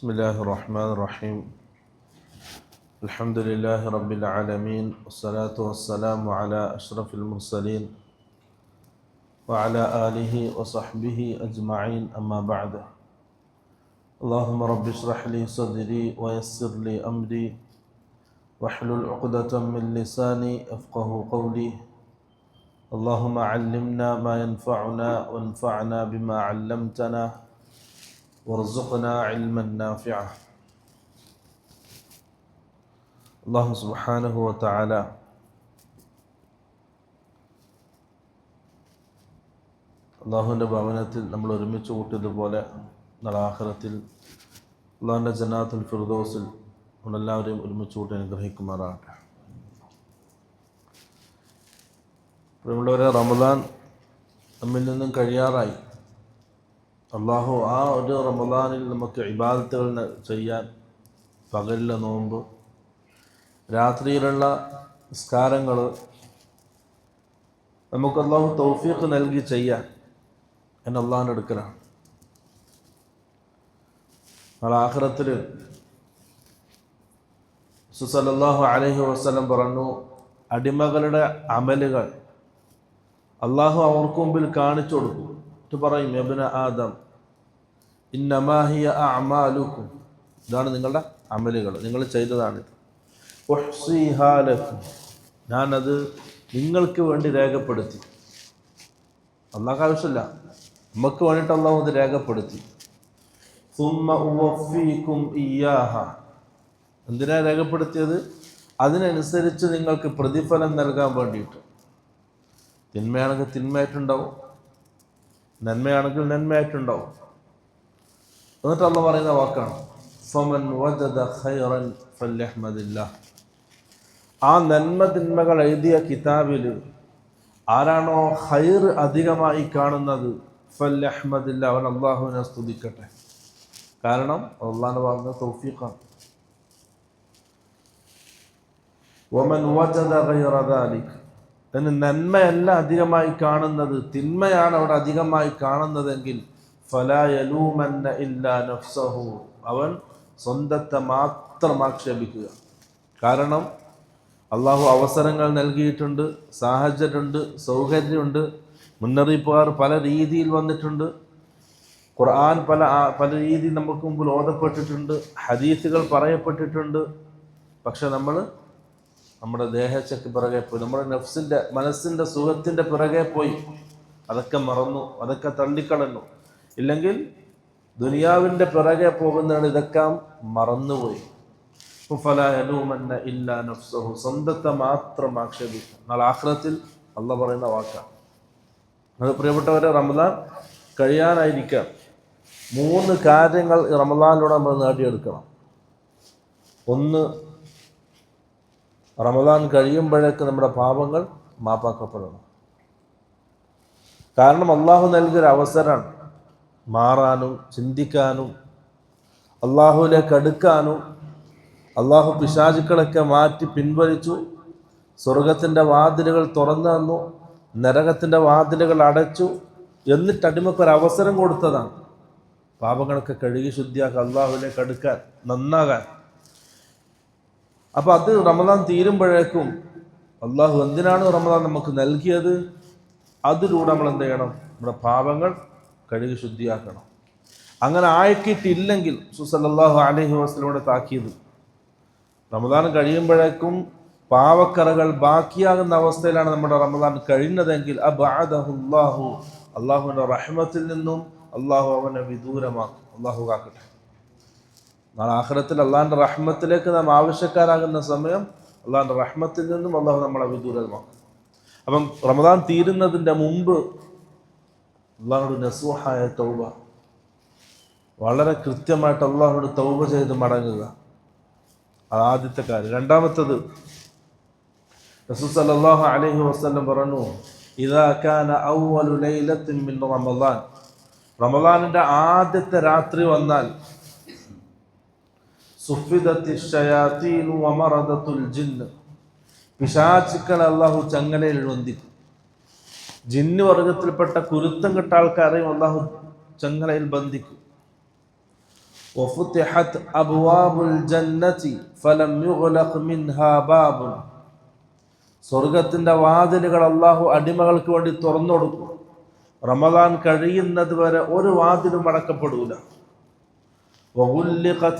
بسم الله الرحمن الرحيم الحمد لله رب العالمين والصلاة والسلام على أشرف المرسلين وعلى آله وصحبه أجمعين أما بعد اللهم رب اشرح لي صدري ويسر لي أمري واحلل عقدة من لساني يفقه قولي اللهم علمنا ما ينفعنا وانفعنا بما علمتنا وارزقنا علما نافعا അള്ളാഹു സുബാനഹു വത്താല അള്ളാഹുവിൻ്റെ ഭവനത്തിൽ നമ്മൾ ഒരുമിച്ച് കൂട്ടിയതുപോലെ നളാഹരത്തിൽ അള്ളാഹുൻ്റെ ജന്നാത്തുൽ ഫിർദോസിൽ നമ്മളെല്ലാവരെയും ഒരുമിച്ച് കൂട്ടി അനുഗ്രഹിക്കുമാറാകട്ടെ പ്രിയമുള്ളവരെ റമദാൻ നമ്മിൽ നിന്നും കഴിയാറായി അള്ളാഹു ആ ഒരു റമദാനിൽ നമുക്ക് ഇബാദത്തുകൾ ചെയ്യാൻ പകലിലെ നോമ്പ് രാത്രിയിലുള്ള നിസ്കാരങ്ങൾ നമുക്ക് അള്ളാഹു തൗഫീഖ് നൽകി ചെയ്യാൻ എന്ന അള്ളാഹിന്റെ അടുക്കലാണ്. നാളെ ആഖിറത്തിൽ സുസലല്ലാഹു അലൈഹി വസ്ലം പറഞ്ഞു അടിമകളുടെ അമലുകൾ അള്ളാഹു അവർക്ക് മുമ്പിൽ കാണിച്ചു കൊടുക്കും. എന്നിട്ട് പറയും എബിന ആദം ഇന്നമാഹിയ അമാലുക്കും ഇതാണ് നിങ്ങളുടെ അമലുകൾ. നിങ്ങൾ ചെയ്തതാണ്. ഞാനത് നിങ്ങൾക്ക് വേണ്ടി രേഖപ്പെടുത്തി. അള്ളാഹ് ആവശ്യമില്ല. നമുക്ക് വേണ്ടിയിട്ട് അള്ളാഹു അത് രേഖപ്പെടുത്തി. സുമ്മ എന്തിനാ രേഖപ്പെടുത്തിയത്? അതിനനുസരിച്ച് നിങ്ങൾക്ക് പ്രതിഫലം നൽകാൻ വേണ്ടിയിട്ട്. തിന്മയാണെങ്കിൽ തിന്മയായിട്ടുണ്ടാവും നന്മയാണെങ്കിൽ നന്മയായിട്ടുണ്ടാവും എന്നിട്ട് അള്ള പറയുന്ന വാക്കാണ്. ഫമൻ വജദ ഖൈറൻ ആ നന്മ തിന്മകൾ എഴുതിയ കിതാബിൽ ആരാണോ ഹൈർ അധികമായി കാണുന്നത് ഫല്ലഹ്മദില്ല അവൻ അള്ളാഹുവിനെ സ്തുതിക്കട്ടെ. കാരണം അള്ളാഹ് പറഞ്ഞ തൗഫീഖാണ്. ഒമൻ വജദ ഗൈറ ദാലിക്. എന്ന് നന്മയല്ല അധികമായി കാണുന്നത് തിന്മയാണ് അവിടെ അധികമായി കാണുന്നതെങ്കിൽ ഫലാ യലൂമന്ന ഇല്ലാ നഫ്സഹു. അവൻ സ്വന്തത്തെ മാത്രം ആക്ഷേപിക്കുക. കാരണം അള്ളാഹു അവസരങ്ങൾ നൽകിയിട്ടുണ്ട് സാഹചര്യമുണ്ട് സൗകര്യമുണ്ട് മുന്നറിയിപ്പുകാർ പല രീതിയിൽ വന്നിട്ടുണ്ട്. ഖുർആൻ പല പല രീതിയിൽ നമുക്ക് മുമ്പിൽ ഓതപ്പെട്ടിട്ടുണ്ട് ഹദീസുകൾ പറയപ്പെട്ടിട്ടുണ്ട്. പക്ഷെ നമ്മൾ നമ്മുടെ ദേഹച്ചക്ക് പിറകെ പോയി നമ്മുടെ നഫ്സിന്റെ മനസ്സിന്റെ സുഖത്തിന്റെ പിറകെ പോയി. അതൊക്കെ മറന്നു അതൊക്കെ തള്ളിക്കളഞ്ഞു. ഇല്ലെങ്കിൽ ദുനിയാവിന്റെ പിറകെ പോകുന്നതാണ് ഇതൊക്കെ മറന്നുപോയി. ഫലാ ഇല്ലാ നഫ്സഹു. സ്വന്തത്തെ മാത്രം ആക്ഷേപിക്കുക. നാളെ ആഖിറത്തിൽ അള്ള പറയുന്ന വാക്കാണ് അത് പ്രിയപ്പെട്ടവരെ റമദാൻ കഴിയാനായിരിക്കാം. മൂന്ന് കാര്യങ്ങൾ റമദാനിലൂടെ നമ്മൾ നേടിയെടുക്കണം. ഒന്ന് റമദാൻ കഴിയുമ്പോഴേക്ക് നമ്മുടെ പാപങ്ങൾ മാപ്പാക്കപ്പെടണം. കാരണം അള്ളാഹു നൽകിയൊരു അവസരമാണ്. മാറാനും ചിന്തിക്കാനും അള്ളാഹുവിലേക്ക് അടുക്കാനും അള്ളാഹു പിശാചുക്കളൊക്കെ മാറ്റി പിൻവലിച്ചു സ്വർഗത്തിന്റെ വാതിലുകൾ തുറന്നു തന്നു നരകത്തിന്റെ വാതിലുകൾ അടച്ചു എന്നിട്ട് അടിമക്കൊരവസരം കൊടുത്തതാണ്. പാപങ്ങളൊക്കെ കഴുകി ശുദ്ധിയാക്കാൻ അള്ളാഹുവിലേക്ക് അടുക്കാൻ നന്നാകാൻ. അപ്പോൾ അത് റമദാൻ തീരുമ്പോഴേക്കും അള്ളാഹു എന്തിനാണ് റമദാൻ നമുക്ക് നൽകിയത്? അതിലൂടെ നമ്മൾ എന്ത് ചെയ്യണം? നമ്മുടെ പാപങ്ങൾ കഴുകി ശുദ്ധിയാക്കണം. അങ്ങനെ ആയിക്കിട്ടില്ലെങ്കിൽ സുസല്ലാഹു അലഹി വസ്ലൂടെ താക്കിയത് റമദാൻ കഴിയുമ്പോഴേക്കും പാവക്കറകൾ ബാക്കിയാകുന്ന അവസ്ഥയിലാണ് നമ്മുടെ റമദാൻ കഴിഞ്ഞതെങ്കിൽ അബാദഹുല്ലാഹു അള്ളാഹുവിന്റെ റഹ്മത്തിൽ നിന്നും അള്ളാഹു അവനെ വിദൂരമാക്കും. അള്ളാഹു കാക്കട്ടെ. നാളെ ആഖിറത്തിൽ അള്ളാഹിന്റെ റഹ്മത്തിലേക്ക് നാം ആവശ്യക്കാരാകുന്ന സമയം അള്ളാഹിന്റെ റഹ്മത്തിൽ നിന്നും അള്ളാഹു നമ്മളെ വിദൂരമാക്കും. അപ്പം റമദാൻ തീരുന്നതിന്റെ മുമ്പ് അള്ളാഹുടെ നസൂഹായ തൗബ. വളരെ കൃത്യമായിട്ട് അള്ളാഹുനോട് തൗബ ചെയ്ത് മടങ്ങുക. അത് ആദ്യത്തെ കാര്യം. രണ്ടാമത്തത് റസൂൽ അലൈഹി വസല്ലം പറഞ്ഞു ഇദാ കാന അവ്വലു ആദ്യത്തെ രാത്രി വന്നാൽ പിശാചുക്കളെ അള്ളാഹു ചങ്ങലയിൽ വന്ദിക്കും. ജിന്ന് വർഗത്തിൽപ്പെട്ട കുരുത്തം കെട്ട ആൾക്കാരെയും അള്ളാഹു ചങ്ങലയിൽ ബന്ധിക്കും وفتحت أبواب الجنة فلم يغلق منها باب സ്വർഗത്തിന്റെ വാതിലുകൾ അള്ളാഹു അടിമകൾക്ക് വേണ്ടി തുറന്നു കൊടുക്കും റമദാൻ കഴിയുന്നത് വരെ ഒരു വാതിലും അടക്കപ്പെടൂല وغلقت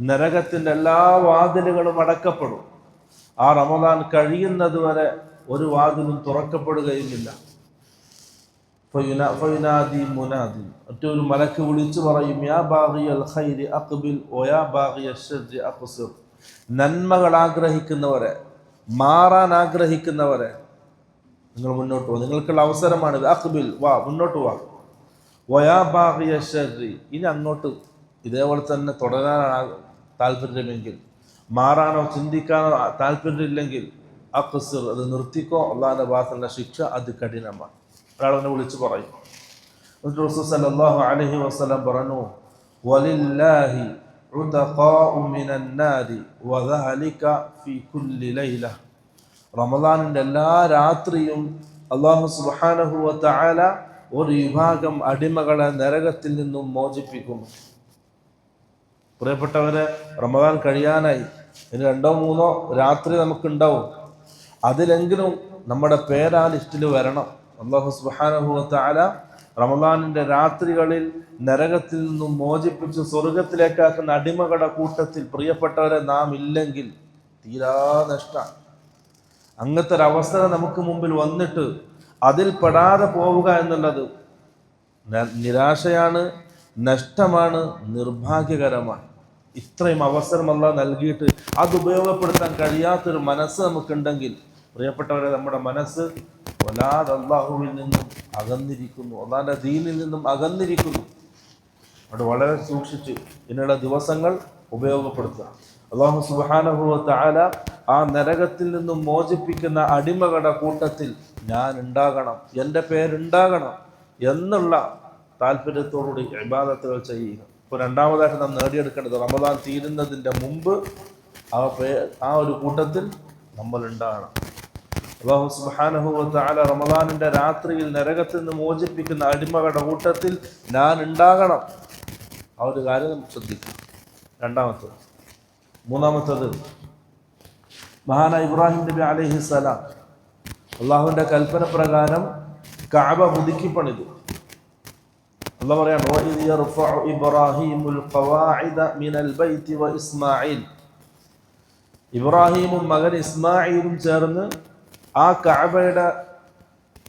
നരകത്തിന്റെ എല്ലാ വാതിലുകളും അടക്കപ്പെടും. ആ റമദാൻ കഴിയുന്നത് വരെ ഒരു വാതിലും തുറക്കപ്പെടുകയുമില്ല. ഫയുനാദി മുനാദി. മറ്റൊരു മലക്ക് വിളിച്ചു പറയും യാ ബാഗിയൽ ഖൈരി അക്ബിൽ ഒയാ ബാഗിയ ഷർജി നന്മകൾ ആഗ്രഹിക്കുന്നവരെ മാറാൻ ആഗ്രഹിക്കുന്നവരെ നിങ്ങൾ മുന്നോട്ട് പോകും നിങ്ങൾക്കുള്ള അവസരമാണിത്. അക്ബിൽ വാ മുന്നോട്ട് വാ. ഒയാ ബാഗിയ ഇനി അങ്ങോട്ട് ഇതേപോലെ തന്നെ തുടരാനാണ് താല്പര്യമെങ്കിൽ മാറാനോ ചിന്തിക്കാനോ താല്പര്യമില്ലെങ്കിൽ ആ അഖ്സിർ അത് നിർത്തിക്കോ. അള്ളാഹിന്റെ ഭാഗത്തുള്ള ശിക്ഷ അത് കഠിനമാണ്. ഒരാളെന്നെ വിളിച്ചു പറയും. എന്നിട്ട് റസൂൽ സല്ലല്ലാഹു അലൈഹി വസല്ലം പറഞ്ഞു വലില്ലാഹി റമദാനിന്റെ എല്ലാ രാത്രിയും അള്ളാഹു സുബ്ഹാനഹു വ ഒരു വിഭാഗം അടിമകളെ നരകത്തിൽ നിന്നും മോചിപ്പിക്കുന്നു. പ്രിയപ്പെട്ടവരെ റമദാൻ കഴിയാനായി ഇനി രണ്ടോ മൂന്നോ രാത്രി നമുക്കുണ്ടാവും. അതിലെങ്കിലും നമ്മുടെ പേര് ആ ലിസ്റ്റിൽ വരണം. അള്ളാഹു സുബ്ഹാനഹു റമദാനിന്റെ രാത്രികളിൽ നരകത്തിൽ നിന്നും മോചിപ്പിച്ച് സ്വർഗത്തിലേക്കാക്കുന്ന അടിമകളുടെ കൂട്ടത്തിൽ പ്രിയപ്പെട്ടവരെ നാം ഇല്ലെങ്കിൽ തീരാ നഷ്ടം. അങ്ങനത്തെ ഒരു അവസരം നമുക്ക് മുമ്പിൽ വന്നിട്ട് അതിൽ പെടാതെ പോവുക എന്നുള്ളത് നിരാശയാണ്. നഷ്ടമാണ് നിർഭാഗ്യകരമാണ്. ഇത്രയും അവസരം അല്ല നൽകിയിട്ട് അത് ഉപയോഗപ്പെടുത്താൻ കഴിയാത്തൊരു മനസ്സ് നമുക്കുണ്ടെങ്കിൽ പ്രിയപ്പെട്ടവരെ നമ്മുടെ മനസ്സ് വലാതെ അള്ളാഹുവിൽ നിന്നും അകന്നിരിക്കുന്നു. അള്ളാഹിന്റെ ദീനിൽ നിന്നും അകന്നിരിക്കുന്നു. അത് വളരെ സൂക്ഷിച്ച് ഇനിയുള്ള ദിവസങ്ങൾ ഉപയോഗപ്പെടുത്തുക. അള്ളാഹു സുബാനഹുവ ആല ആ നരകത്തിൽ നിന്നും മോചിപ്പിക്കുന്ന അടിമകളുടെ കൂട്ടത്തിൽ ഞാൻ ഉണ്ടാകണം എന്റെ പേരുണ്ടാകണം എന്നുള്ള താല്പര്യത്തോടുകൂടി ഇബാദത്തുകൾ ചെയ്യുക. ഇപ്പോൾ രണ്ടാമതായിട്ട് നാം നേടിയെടുക്കേണ്ടത് റമദാൻ തീരുന്നതിന്റെ മുമ്പ് ആ ആ ഒരു കൂട്ടത്തിൽ നമ്മൾ ഉണ്ടാകണം അള്ളാഹു തആല റമദാനിന്റെ രാത്രിയിൽ നരകത്തിൽ നിന്ന് മോചിപ്പിക്കുന്ന അടിമകളുടെ കൂട്ടത്തിൽ ഞാൻ ഉണ്ടാകണം. ആ ഒരു കാര്യം ശ്രദ്ധിക്കാം രണ്ടാമത്തത്. മൂന്നാമത്തത് മഹാന ഇബ്രാഹിം നബി അലഹി സലാം അള്ളാഹുവിന്റെ കൽപ്പന പ്രകാരം കാബ പുതുക്കി പണിതു "വഇദ് യർഫഉ ഇബ്രാഹീമുൽ മിനൽ ബൈത്തി വ ഇബ്രാഹീമും മകൻ ഇസ്മായിലും ചേർന്ന് ആ കഅബയുടെ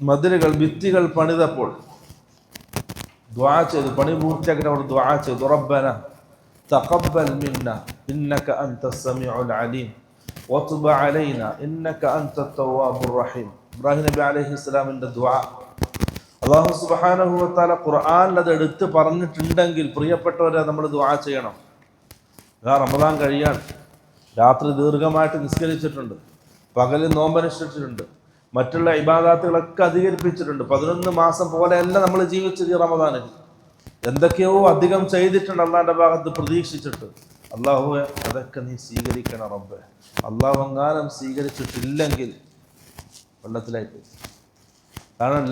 മതിലുകൾ ഭിത്തികൾ പണിതപ്പോൾ ദ്വാ ചെയ്തു. പണി പൂർത്തിയാക്കിയിട്ട് അവർ ദ്വാ ചെയ്തു. റബ്ബന തഖബ്ബൽ മിന്ന ഇന്നക അൻത സമീഉൽ അലീം. വതുബ് അലൈന ഇന്നക അൻത തവ്വാബുർ റഹീം. ഇബ്രാഹിം നബി അലൈഹി ഇസ്ലാമിന്റെ ദ്വാ അള്ളാഹു ഖുർആനിൽ അത് എടുത്ത് പറഞ്ഞിട്ടുണ്ടെങ്കിൽ പ്രിയപ്പെട്ടവരെ നമ്മൾ ദുആ ചെയ്യണം. ഇതാ റമദാൻ കഴിയാണ്. രാത്രി ദീർഘമായിട്ട് നിസ്കരിച്ചിട്ടുണ്ട്. പകൽ നോമ്പനുഷ്ഠിച്ചിട്ടുണ്ട്. മറ്റുള്ള ഇബാദാത്തുകളൊക്കെ അധികരിപ്പിച്ചിട്ടുണ്ട്. പതിനൊന്ന് മാസം പോലെയല്ല നമ്മൾ ജീവിച്ചത് ഈ റമദാനിൽ. എന്തൊക്കെയോ അധികം ചെയ്തിട്ടുണ്ട് അള്ളാഹിന്റെ ഭാഗത്ത് പ്രതീക്ഷിച്ചിട്ട്. അള്ളാഹു അതൊക്കെ നീ സ്വീകരിക്കണം റബ്ബെ. അള്ളാഹു എങ്ങാനും സ്വീകരിച്ചിട്ടില്ലെങ്കിൽ വെള്ളത്തിലായി പോയി. കാരണം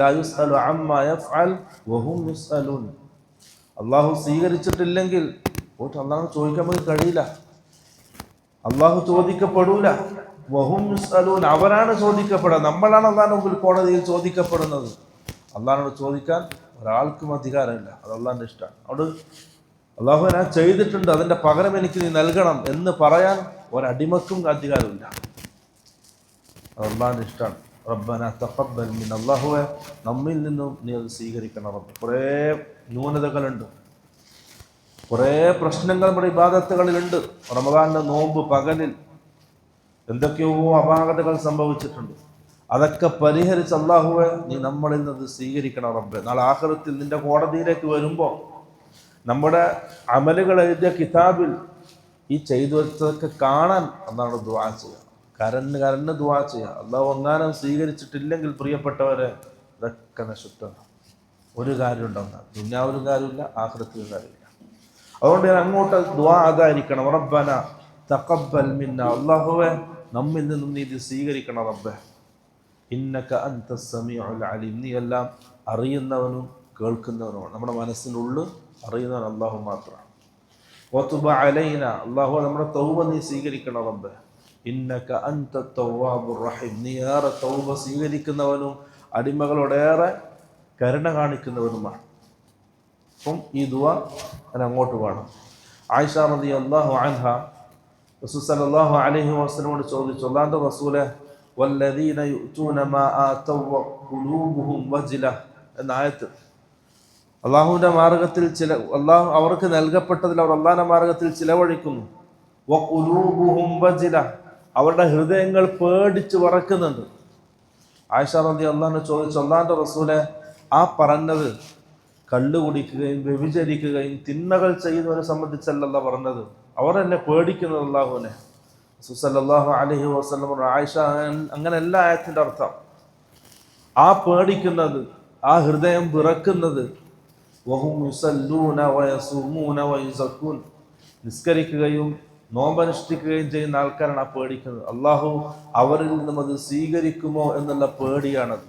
അള്ളാഹു സ്വീകരിച്ചിട്ടില്ലെങ്കിൽ അള്ളാഹു ചോദിക്കാൻ നമുക്ക് കഴിയില്ല. അള്ളാഹു ചോദിക്കപ്പെടൂല. വഹും അവരാണ് ചോദിക്കപ്പെടുക. നമ്മളാണ് അള്ളാഹു മുമ്പിൽ കോടതിയിൽ ചോദിക്കപ്പെടുന്നത്. അള്ളാഹിനോട് ചോദിക്കാൻ ഒരാൾക്കും അധികാരമില്ല. അത് അള്ളാഹിന്റെ ഇഷ്ടമാണ്. അവിടെ അള്ളാഹു ഞാൻ ചെയ്തിട്ടുണ്ട്. അതിന്റെ പകരം എനിക്ക് നീ നൽകണം എന്ന് പറയാൻ ഒരടിമക്കും അധികാരമില്ല. അത് അള്ളാഹിന്റെ ഇഷ്ടമാണ്. റബ്ബന തഖബ്ബൽ മിൻ അള്ളാഹുവെ നമ്മിൽ നിന്നും നീ അത് സ്വീകരിക്കണം റബ്ബ്. കുറേ ന്യൂനതകളുണ്ട്. കുറേ പ്രശ്നങ്ങൾ നമ്മുടെ ഇബാദത്തുകളിലുണ്ട്. റമദാന്റെ നോമ്പ് പകലിൽ എന്തൊക്കെയോ അപാകതകൾ സംഭവിച്ചിട്ടുണ്ട്. അതൊക്കെ പരിഹരിച്ച് അള്ളാഹുവെ നീ നമ്മളിൽ നിന്ന് സ്വീകരിക്കണം റബ്ബെ. നാളെ ആഹ്റത്തിൽ നിന്റെ കോടതിയിലേക്ക് വരുമ്പോൾ നമ്മുടെ അമലുകൾ എഴുതിയ കിതാബിൽ ഈ ചെയ്തു വെച്ചതൊക്കെ കാണാൻ എന്നാണ് ദ്വാ ചെയ്യുക. കരന്ന് കരന്ന് ദുവാ ചെയ്യുക അള്ളാഹു ഒന്നാനം സ്വീകരിച്ചിട്ടില്ലെങ്കിൽ പ്രിയപ്പെട്ടവരെ ഇതൊക്കെ നശിത്വമാണ് ഒരു കാര്യം ഉണ്ടാവുന്ന ദുന്യാവിലും കാര്യമില്ല ആഹ്റത്തിലും കാര്യമില്ല. അതുകൊണ്ട് ഞാൻ അങ്ങോട്ട് ദ്വാ അതായിരിക്കണം റബ്ബന തക്കബൽ മിന്ന. അള്ളാഹുവെ നമ്മിൽ നിന്നും നീ ഇത് സ്വീകരിക്കണം റബ്ബെ. ഇന്നക അന്ത സമീഉൽ അലീം. നീ എല്ലാം അറിയുന്നവനും കേൾക്കുന്നവനുമാണ്. നമ്മുടെ മനസ്സിനുള്ളിൽ അറിയുന്നവൻ അള്ളാഹു മാത്രമാണ്. ഓത്തുബ അലൈന. അള്ളാഹു നമ്മുടെ തൗബ നീ സ്വീകരിക്കണം റബ്ബെ. ഇന്നക അൻത തവ്വാബുർ റഹീം. നീ ഏറെ തൗബ സ്വീകരിക്കുന്നവനും അടിമകളോടേറെ കരുണ കാണിക്കുന്നവനുമാണ്. അപ്പം ഈ ദുവ ഞാൻ അങ്ങോട്ട് വേണം. ആയിഷ നദി അള്ളാഹു അൻഹ റസൂൽ സല്ലല്ലാഹു അലൈഹി വസല്ലമോട് ചോദിച്ചു അല്ലാണ്ട് റസൂലെ വല്ലദീന യുഅ്തൂന മാ ആതൗ ഖുലൂബുഹും വജില എന്ന ആയത്ത്. അള്ളാഹുവിന്റെ മാർഗത്തിൽ ചില അള്ളാഹു അവർക്ക് നൽകപ്പെട്ടതിൽ അവർ അള്ളാഹിന്റെ മാർഗത്തിൽ ചിലവഴിക്കുന്നു. വഖുലൂബുഹും വജില അവരുടെ ഹൃദയങ്ങൾ പേടിച്ച് വറക്കുന്നുണ്ട്. ആയിഷ റതി അള്ളാഹിനെ ചോദിച്ചു അള്ളാഹിന്റെ റസൂലെ ആ പറഞ്ഞത് കള്ളു കുടിക്കുകയും വ്യഭിചരിക്കുകയും തിന്മകൾ ചെയ്യുന്നവരെ സംബന്ധിച്ചല്ലല്ല പറഞ്ഞത്. അവർ എന്നെ പേടിക്കുന്നത് അള്ളാഹുവിനെ. സുസല്ലാഹു അലഹി വസ്ലം ആയിഷ അങ്ങനെയല്ല ആയത്തിന്റെ അർത്ഥം. ആ പേടിക്കുന്നത് ആ ഹൃദയം വിറക്കുന്നത് വഹും നിസ്കരിക്കുകയും നോമ്പനുഷ്ഠിക്കുകയും ചെയ്യുന്ന ആൾക്കാരാണ് ആ പേടിക്കുന്നത്. അള്ളാഹു അവരിൽ നിന്നും അത് സ്വീകരിക്കുമോ എന്നുള്ള പേടിയാണത്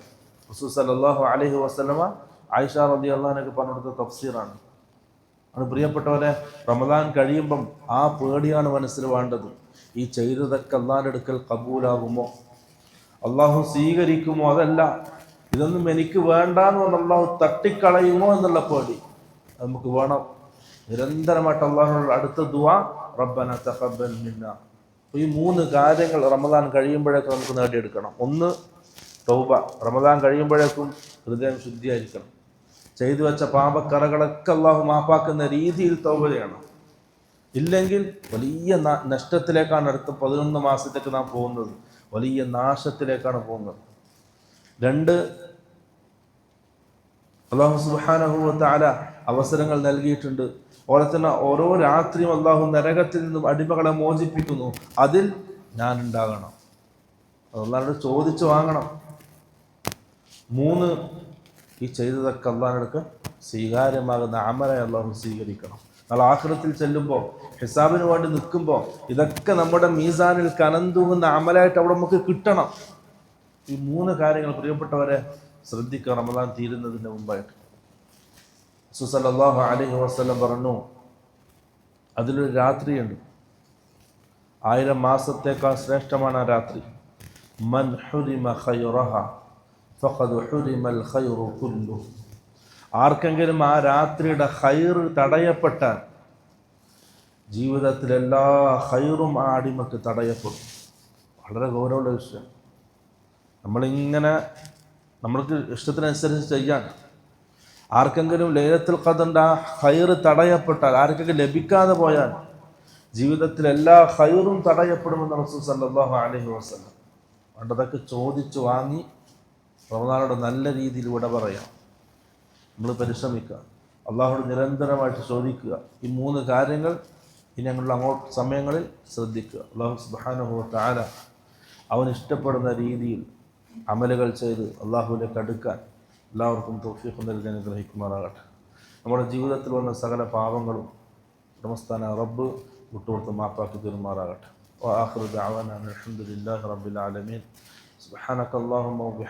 റസൂൽ സല്ലല്ലാഹു അലൈഹി വസല്ലമ ആയിഷ റബി അള്ളഹാനൊക്കെ പറഞ്ഞെടുത്ത തഫ്സീറാണ്. അത് പ്രിയപ്പെട്ടവരെ റമദാൻ കഴിയുമ്പം ആ പേടിയാണ് മനസ്സിൽ വേണ്ടത്. ഈ ചെയ്തതൊക്കെ അള്ളാഹിന്റെ അടുക്കൽ കബൂലാകുമോ? അള്ളാഹു സ്വീകരിക്കുമോ? അതല്ല. ഇതൊന്നും എനിക്ക് വേണ്ടാന്ന് പറഞ്ഞ അള്ളാഹു തട്ടിക്കളയുമോ എന്നുള്ള പേടി. നമുക്ക് വേണം. നിരന്തരമായിട്ട് അള്ളാഹുനോട് അടുത്ത ദുവ റബ്ബന തഖബ്ബൽ മിന്ന. ഈ മൂന്ന് കാര്യങ്ങൾ റമദാൻ കഴിയുമ്പോഴേക്കും നമുക്ക് നേടിയെടുക്കണം. ഒന്ന് തൗബ. റമദാൻ കഴിയുമ്പോഴേക്കും ഹൃദയം ശുദ്ധിയായിരിക്കണം. ചെയ്തു വെച്ച പാപക്കറകളൊക്കെ അള്ളാഹു മാപ്പാക്കുന്ന രീതിയിൽ തൗബ ചെയ്യണം. ഇല്ലെങ്കിൽ വലിയ നഷ്ടത്തിലേക്കാണ് അടുത്ത പതിനൊന്ന് മാസത്തേക്ക് നാം പോകുന്നത്. വലിയ നാശത്തിലേക്കാണ് പോകുന്നത്. രണ്ട് അള്ളാഹു സുബ്ഹാനഹു താല അവസരങ്ങൾ നൽകിയിട്ടുണ്ട്. അതുപോലെ തന്നെ ഓരോ രാത്രിയും അള്ളാഹു നരകത്തിൽ നിന്നും അടിമകളെ മോചിപ്പിക്കുന്നു. അതിൽ ഞാൻ ഉണ്ടാകണം. അള്ളാഹോട് ചോദിച്ചു വാങ്ങണം. മൂന്ന് ഈ ചെയ്തതൊക്കെ അള്ളാഹിനടുക്ക് സ്വീകാര്യമാകുന്ന അമരെ അള്ളാഹു സ്വീകരിക്കണം. നാളെ ആഖിറത്തിൽ ചെല്ലുമ്പോൾ ഹിസാബിന് വേണ്ടി നിൽക്കുമ്പോൾ ഇതൊക്കെ നമ്മുടെ മീസാനിൽ കനം തൂങ്ങുന്ന അമലായിട്ട് അവിടെ നമുക്ക് കിട്ടണം. ഈ മൂന്ന് കാര്യങ്ങൾ പ്രിയപ്പെട്ടവരെ ശ്രദ്ധിക്കുക റമദാൻ തീരുന്നതിന് മുമ്പായിട്ട്. സുസല്ലാഹു അലഹി വസ്ലം പറഞ്ഞു അതിലൊരു രാത്രിയുണ്ട്. ആയിരം മാസത്തേക്കാൾ ശ്രേഷ്ഠമാണ് ആ രാത്രി. മൻ ഹുരിമ ഖൈറഹ ഖൈറു കുല്ലു ആർക്കെങ്കിലും ആ രാത്രിയുടെ ഖൈർ തടയപ്പെട്ടാൽ ജീവിതത്തിലെല്ലാ ഹൈറും ആ അടിമക്ക് തടയപ്പെടും. വളരെ ഗൗരവമുള്ള വിഷയം. നമ്മളിങ്ങനെ നമ്മൾക്ക് ഇഷ്ടത്തിനനുസരിച്ച് ചെയ്യാൻ ആർക്കെങ്കിലും ലേലത്തിൽ കഥണ്ട ഹൈറ് തടയപ്പെട്ടാൽ ആർക്കെങ്കിലും ലഭിക്കാതെ പോയാൽ ജീവിതത്തിൽ എല്ലാ ഹൈറും തടയപ്പെടുമെന്ന് റസൂൽ സല്ലാഹു അലഹി വസ്ലം വേണ്ടതൊക്കെ ചോദിച്ചു വാങ്ങി റമദാനോട് നല്ല രീതിയിൽ ഇവിടെ പറയാം. നമ്മൾ പരിശ്രമിക്കുക. അള്ളാഹോട് നിരന്തരമായിട്ട് ചോദിക്കുക. ഈ മൂന്ന് കാര്യങ്ങൾ ഇനി ഞങ്ങളുടെ അങ്ങോട്ട് സമയങ്ങളിൽ ശ്രദ്ധിക്കുക. അള്ളാഹു സുബ്ഹാനഹു താര അവൻ ഇഷ്ടപ്പെടുന്ന രീതിയിൽ അമലുകൾ ചെയ്ത് അള്ളാഹുവിലേക്ക് അടുക്കാൻ എല്ലാവർക്കും തോഫീഖ് നൽകി അനുഗ്രഹിക്കുമാറാകട്ടെ നമ്മുടെ ജീവിതത്തിൽ വന്ന സകല പാപങ്ങളും ഉടമസ്ഥാന റബ്ബ് വിട്ടുകൊടുത്ത് മാപ്പാക്കി തീരുമാറാകട്ടെ وآخر دعوانا أن الحمد لله رب العالمين سبحانك اللهم وبحمدك